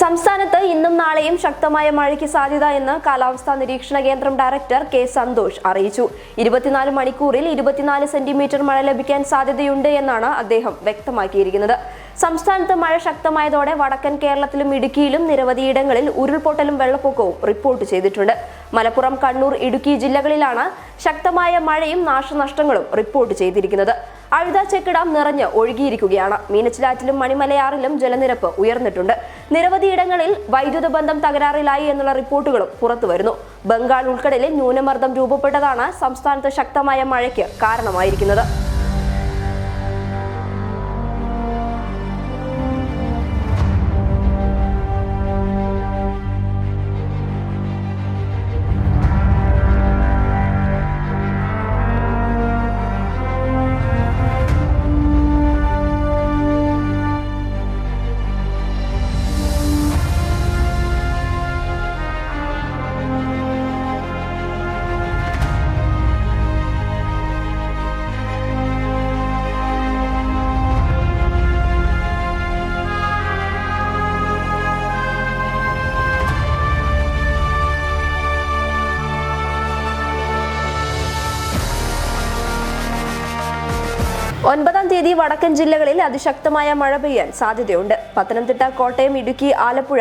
സംസ്ഥാനത്ത് ഇന്നും നാളെയും ശക്തമായ മഴയ്ക്ക് സാധ്യത എന്ന് കാലാവസ്ഥാ നിരീക്ഷണ കേന്ദ്രം ഡയറക്ടർ കെ സന്തോഷ് അറിയിച്ചു. ഇരുപത്തിനാല് മണിക്കൂറിൽ ഇരുപത്തിനാല് സെന്റിമീറ്റർ മഴ ലഭിക്കാൻ സാധ്യതയുണ്ട് എന്നാണ് അദ്ദേഹം വ്യക്തമാക്കിയിരിക്കുന്നത്. സംസ്ഥാനത്ത് മഴ ശക്തമായതോടെ വടക്കൻ കേരളത്തിലും ഇടുക്കിയിലും നിരവധിയിടങ്ങളിൽ ഉരുൾപൊട്ടലും വെള്ളപ്പൊക്കവും റിപ്പോർട്ട് ചെയ്തിട്ടുണ്ട്. മലപ്പുറം കണ്ണൂർ ഇടുക്കി ജില്ലകളിലാണ് ശക്തമായ മഴയും നാശനഷ്ടങ്ങളും റിപ്പോർട്ട് ചെയ്തിരിക്കുന്നത്. അഴുത ഡാം നിറഞ്ഞ് ഒഴുകിയിരിക്കുകയാണ്. മീനച്ചിലാറ്റിലും മണിമലയാറിലും ജലനിരപ്പ് ഉയർന്നിട്ടുണ്ട്. നിരവധിയിടങ്ങളിൽ വൈദ്യുത ബന്ധം തകരാറിലായി എന്നുള്ള റിപ്പോർട്ടുകളും പുറത്തുവരുന്നു ബംഗാൾ ഉൾക്കടലിൽ ന്യൂനമർദ്ദം രൂപപ്പെട്ടതാണ് സംസ്ഥാനത്ത് ശക്തമായ മഴയ്ക്ക് കാരണമായിരിക്കുന്നത്. ഒൻപതാം തീയതി വടക്കൻ ജില്ലകളിൽ അതിശക്തമായ മഴ പെയ്യാൻ സാധ്യതയുണ്ട്. പത്തനംതിട്ട കോട്ടയം ഇടുക്കി ആലപ്പുഴ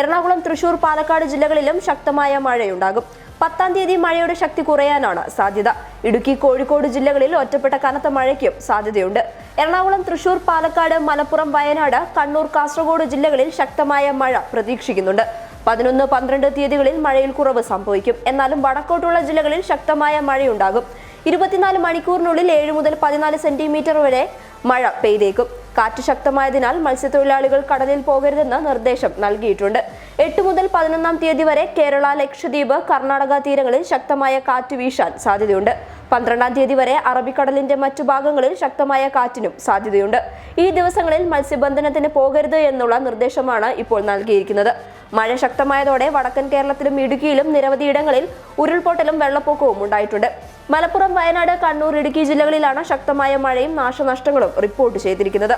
എറണാകുളം തൃശൂർ പാലക്കാട് ജില്ലകളിലും ശക്തമായ മഴയുണ്ടാകും. പത്താം തീയതി മഴയുടെ ശക്തി കുറയാനാണ് സാധ്യത. ഇടുക്കി കോഴിക്കോട് ജില്ലകളിൽ ഒറ്റപ്പെട്ട കനത്ത മഴയ്ക്കും സാധ്യതയുണ്ട്. എറണാകുളം തൃശൂർ പാലക്കാട് മലപ്പുറം വയനാട് കണ്ണൂർ കാസർഗോഡ് ജില്ലകളിൽ ശക്തമായ മഴ പ്രതീക്ഷിക്കുന്നുണ്ട്. പതിനൊന്ന് പന്ത്രണ്ട് തീയതികളിൽ മഴയിൽ കുറവ് സംഭവിക്കും. എന്നാലും വടക്കോട്ടുള്ള ജില്ലകളിൽ ശക്തമായ മഴയുണ്ടാകും. ഇരുപത്തിനാല് മണിക്കൂറിനുള്ളിൽ ഏഴ് മുതൽ പതിനാല് സെന്റിമീറ്റർ വരെ മഴ പെയ്തേക്കും. കാറ്റ് ശക്തമായതിനാൽ മത്സ്യത്തൊഴിലാളികൾ കടലിൽ പോകരുതെന്ന് നിർദ്ദേശം നൽകിയിട്ടുണ്ട്. എട്ട് മുതൽ പതിനൊന്നാം തീയതി വരെ കേരള ലക്ഷദ്വീപ് കർണാടക തീരങ്ങളിൽ ശക്തമായ കാറ്റ് വീശാൻ സാധ്യതയുണ്ട്. പന്ത്രണ്ടാം തീയതി വരെ അറബിക്കടലിന്റെ മറ്റു ഭാഗങ്ങളിൽ ശക്തമായ കാറ്റിനും സാധ്യതയുണ്ട്. ഈ ദിവസങ്ങളിൽ മത്സ്യബന്ധനത്തിന് പോകരുത് എന്നുള്ള നിർദ്ദേശമാണ് ഇപ്പോൾ നൽകിയിരിക്കുന്നത്. മഴ ശക്തമായതോടെ വടക്കൻ കേരളത്തിലും ഇടുക്കിയിലും നിരവധിയിടങ്ങളിൽ ഉരുൾപൊട്ടലും വെള്ളപ്പൊക്കവും ഉണ്ടായിട്ടുണ്ട്. മലപ്പുറം വയനാട് കണ്ണൂർ ഇടുക്കി ജില്ലകളിലാണ് ശക്തമായ മഴയും നാശനഷ്ടങ്ങളും റിപ്പോർട്ട് ചെയ്തിരിക്കുന്നത്.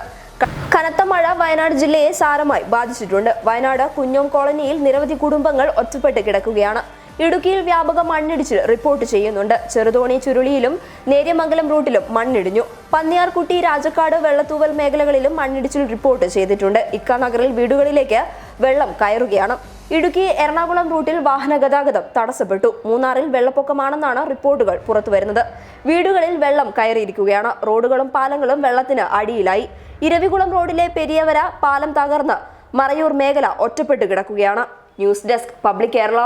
കനത്ത മഴ വയനാട് ജില്ലയെ സാരമായി ബാധിച്ചിട്ടുണ്ട്. വയനാട് കുഞ്ഞോം കോളനിയിൽ നിരവധി കുടുംബങ്ങൾ ഒറ്റപ്പെട്ട് കിടക്കുകയാണ്. ഇടുക്കിയിൽ വ്യാപക മണ്ണിടിച്ചിൽ റിപ്പോർട്ട് ചെയ്യുന്നുണ്ട്. ചെറുതോണി ചുരുളിയിലും നേര്യമംഗലം റൂട്ടിലും മണ്ണിടിഞ്ഞു. പന്നിയാർകുട്ടി രാജക്കാട് വെള്ളത്തൂവൽ മേഖലകളിലും മണ്ണിടിച്ചിൽ റിപ്പോർട്ട് ചെയ്തിട്ടുണ്ട്. ഇക്ക നഗറിൽ വീടുകളിലേക്ക് വെള്ളം കയറുകയാണ്. ഇടുക്കി എറണാകുളം റൂട്ടിൽ വാഹന ഗതാഗതം തടസ്സപ്പെട്ടു. മൂന്നാറിൽ വെള്ളപ്പൊക്കമാണെന്നാണ് റിപ്പോർട്ടുകൾ പുറത്തുവരുന്നത്. വീടുകളിൽ വെള്ളം കയറിയിരിക്കുകയാണ്. റോഡുകളും പാലങ്ങളും വെള്ളത്തിന് അടിയിലായി. ഇരവികുളം റോഡിലെ പെരിയവര പാലം തകർന്ന് മറയൂർ മേഖല ഒറ്റപ്പെട്ട് കിടക്കുകയാണ്. News desk public Kerala.